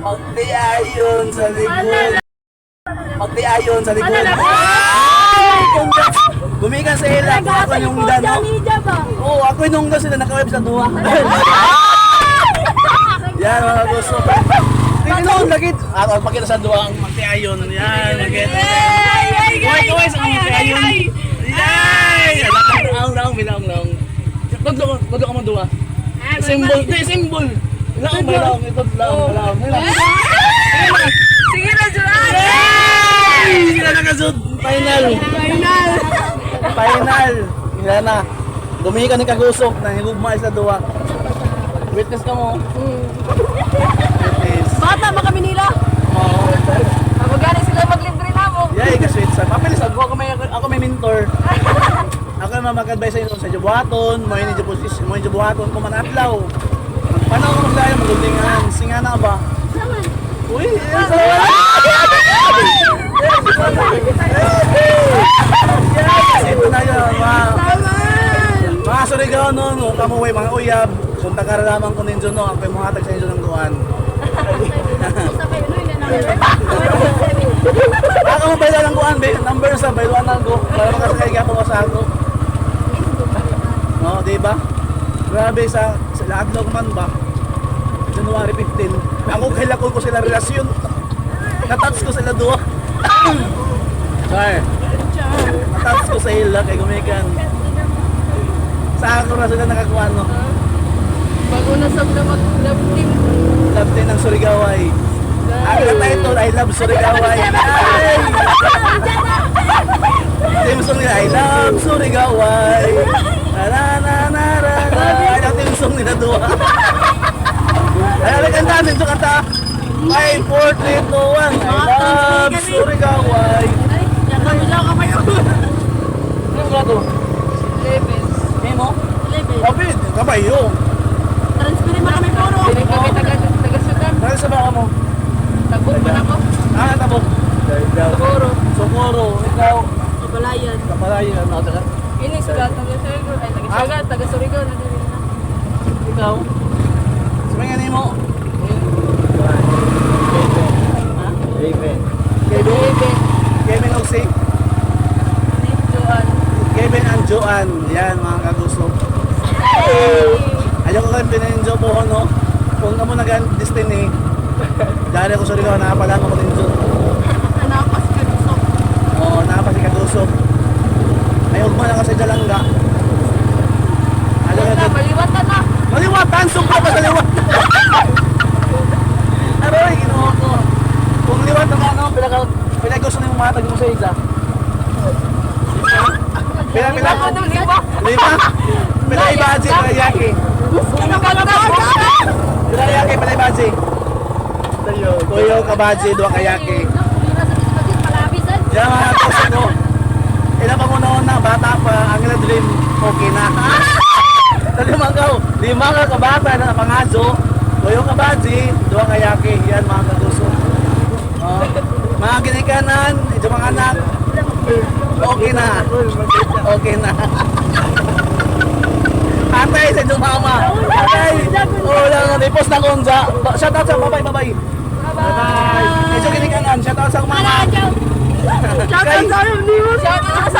Magtiayon sa likod. Magtiayon sa likod. Gumikan sa ila, ako yung dano. Oo, oh, ako yung nungga sila, naka-web sa duwa. Yan, mga gusto. Tingnan lagit. Ah, ako, pakita sa duwa ang magtiayon. Yan, lagit. Kuhay, kuhay sa magtiayon. Yay! Ang raong, raong, raong. Pagdo ka, pagdo ka mo duwa. Symbol, symbol symbol. Lang, bilang, ito bilang, bilang. Sige na, Juan! Yay! Sila nakasud. Final. Final! Final. Sila na. Gumikan ni Kagusok na higugma sa duwa. Witness ka mo. Witness. Bata, baka Manila! Oo. Magani sila maglibre na mo! Yay, kasweet sa. Papilis ako, ako may, ako may mentor. Ako naman mag-advise sa inyo sa Jabuhaton, mo mo ini Jabuhaton ko manatlaw. Paano ako maglayo, magundingan, singa na ba? Uy, yes, Yes, ito na yun, mga, mga Surigao no, no, kamuwi, mga uyab, sunta ka lamang ko ninyo no, ako yung muhatag sa inyo ng duwan. Ako mo bayla lang kuan, be, number sa bayluan lang ko, para makasakay ka po sa ako. No, di ba? Grabe sa sa laaglaw man ba? January 15. Ako kailakol ko sila relasyon. Natouch ko sila duwa. Char. Natouch ko sa ila kay gumikan. Sa ako na sila nakakuha no. Bago na sa love team. Love din ng Surigaway. Ang title I love Surigaway. Ay! Team nila I love Surigaway. Na na na na nila duwa. Ay, ang kanta nito kanta. 5, 4, 3, 2, 1. I love Surigaway. Ay, yan kami lang kamay ko. Ano ba to? Eleven. Nemo? Eleven. Kapit, kabayo. Transferin mo kami puro. Hindi kami taga, taga sa baka mo? Tagbo pa na ko. Ah, tabo. Siguro. Sokoro, ikaw. Kabalayan. Kapalayan, ano ka? Ini sugat taga Surigao. Ay, taga Sugat. Taga Surigao. na din na. Ikaw? Sabi nga mo. Raven. Kevin. Kevin Oxy. Joan. Kevin and Joanne. Yan mga kagusto. Ayaw ko kang pininjo po no. Kung kamo nagan destiny. Dahil ako sorry ko, nakapala ko din dyan. Napas ka gusto. Oo, nakapa si kagusto. Ay, huwag mo na kasi dalangga. Alam Wala, na maliwatan na. Maliwatan! Sumpa pa sa liwat! Aroy, ginawa ko. Kung liwat na ano, pinaka, pinag-gusto na yung matag mo sa isa. Pila, pila? Nung liwa. Lima? Pila ibaji, pila yaki. Ano ka na Pila yaki, pila ibaji. Tuyo, kabaji, dua kayaki. Yan mga gusto ko. Ilan pa noon na, bata pa, ang dream, okay na. Sa lima ka, lima ka kabata na pangaso, tuyo kabaji, dua kayaki. Yan mga kagusto. Oh, mga ginikanan, ito mga anak, okay na. Okay na. Antay sa inyong mama. Antay. Oh, lang, ipos na kong sa. Shout out sa babay, babay. Bye. Ito ginikanan, shout out sa mama. Shout out sa iyo, Shout out sa mama.